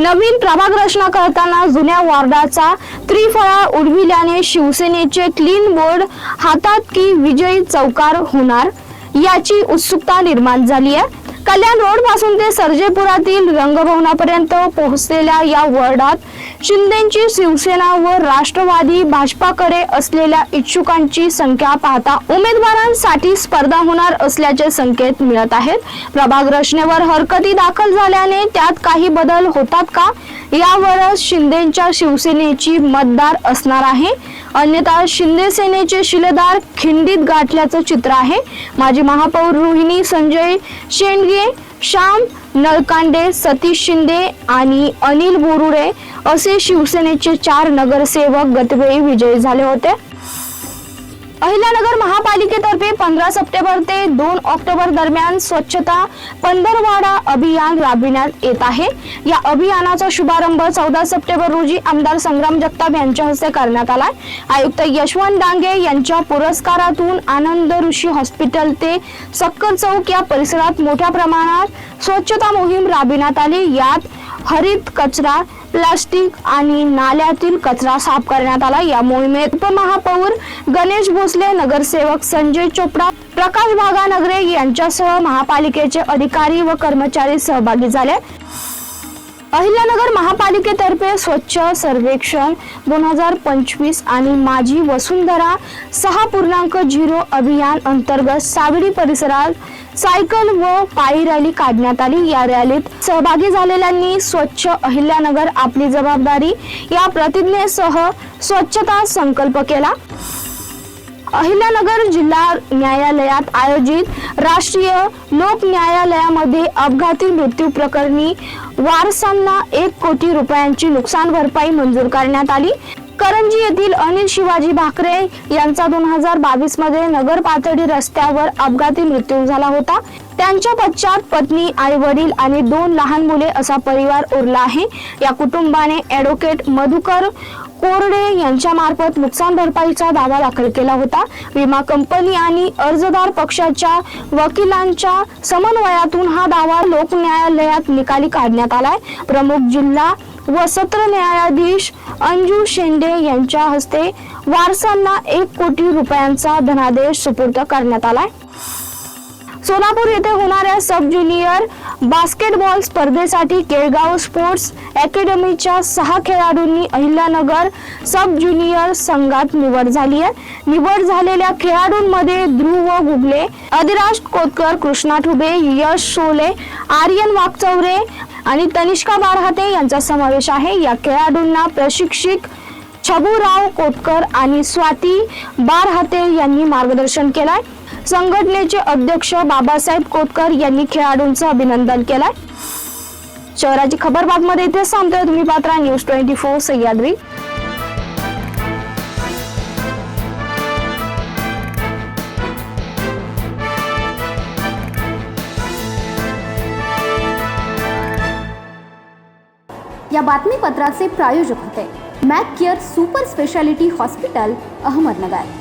नवीन प्रभाग रचना करताना जुन्या वॉर्डाचा त्रिफळा उडविल्याने शिवसेनेचे क्लीन बोर्ड हातात की विजयी चौकार होणार याची उत्सुकता निर्माण झाली आहे. कल्याण रोडपासून ते सर्जेपुरातील रंगभवनापर्यंत पोहोचलेल्या या वॉर्डात शिंदेची शिवसेना व राष्ट्रवादी भाजपाकडे असलेल्या इच्छुकांची संख्या पाहता उमेदवारांसाठी स्पर्धा होणार असल्याचे संकेत मिळत आहेत. प्रभाग रचनेवर हरकती दाखल झाल्याने त्यात काही बदल होतात का? यावरच शिंदेच्या शिवसेनेची मतदार असणार आहे. अन्यथा शिंदे सेनेचे शिलेदार खिंडीत गाठल्याचं चित्र आहे. माजी महापौर रोहिणी संजय शेंडगे श्याम नळकांडे सतीश शिंदे आणि अनिल बोरुडे असे शिवसेनेचे चार नगरसेवक गतवेळी विजयी झाले होते. अहिल्यानगर महापालिकेतर्फे पंधरा सप्टेंबर ते दोन ऑक्टोबर दरम्यान स्वच्छता पंधरवाडा अभियान राबविण्यात येत आहे. या अभियानाचा शुभारंभ चौदा सप्टेंबर रोजी आमदार संग्राम जगताप यांच्या हस्ते करण्यात आलाय आयुक्त यशवंत डांगे यांच्या पुरस्कारातून आनंद ऋषी हॉस्पिटल ते सक्कर चौक या परिसरात मोठ्या प्रमाणात स्वच्छता मोहीम राबविण्यात आली. यात हरित कचरा प्लास्टिक आणि नाल्यातील कचरा साफ करण्यात आला. या मोहिमेत उपमहापौर गणेश भोसले नगरसेवक संजय चोपडा प्रकाश भागानगरे यांच्यासह महापालिकेचे अधिकारी व कर्मचारी सहभागी झाले. अहिल्यानगर महापालिकेतर्फे स्वच्छ सर्वेक्षण दोन हजार पंचवीस आणि माझी वसुंधरा सहा पूर्णांक झिरो अभियान अंतर्गत सावडी परिसरात सायकल व पायी रॅली काढण्यात आली. या रॅलीत सहभागी झालेल्यांनी स्वच्छ अहिल्यानगर आपली जबाबदारी या प्रतिज्ञेसह स्वच्छता संकल्प केला. अहिल्यानगर जिल्हा न्यायालयात आयोजित राष्ट्रीय लोक न्यायालयामध्ये अपघाती मृत्यू प्रकरणी वारसांना एक कोटी रुपयांची नुकसान भरपाई मंजूर करण्यात आली. करंजी येथील अनिल शिवाजी भाकरे यांचा दोन हजार बावीसमध्ये नगर पातळी रस्त्यावर अपघाती मृत्यू झाला होता. त्यांच्या पश्चात पत्नी आई वडील आणि दोन लहान मुले असा परिवार उरला आहे. या कुटुंबाने ॲडव्होकेट मधुकर कोरडे यांच्या मार्फत नुकसान भरपाईचा दावा दाखल केला होता. विमा कंपनी आणि अर्जदार पक्षाच्या वकिलांच्या समन्वयातून हा दावा लोक न्यायालयात निकाली काढण्यात आलाय. प्रमुख जिल्हा व सत्र न्यायाधीश अंजू शेंडे यांच्या हस्ते वारसांना एक कोटी रुपयांचा धनादेश सुपूर्द करण्यात आलाय. सोलापूर येथे होणाऱ्या सब ज्युनियर बास्केटबॉल स्पर्धेसाठी केळगाव स्पोर्ट्स अकॅडमीच्या सहा खेळाडूंनी अहिल्यानगर सब ज्युनियर संघात निवड झाली आहे. निवड झालेल्या खेळाडूंमध्ये ध्रुव गुगले अधिराज कोतकर कृष्णा ठुबे यश शोले आर्यन वागचौरे आणि तनिष्का बारहाते यांचा समावेश आहे. या खेळाडूंना प्रशिक्षित छबूराव कोतकर आणि स्वाती बारहाते यांनी मार्गदर्शन केलंय. संघटनेचे अध्यक्ष बाबासाहेब कोतकर यांनी खेळाडूंचं अभिनंदन केलंय. शहराची खबर बातमध्ये इथे सांगतोय तुम्ही पात्रा न्यूज ट्वेंटी फोर सह्याद्री. या बातमीपत्राचे प्रायोजक होते. Mac care super speciality hospital Ahmednagar.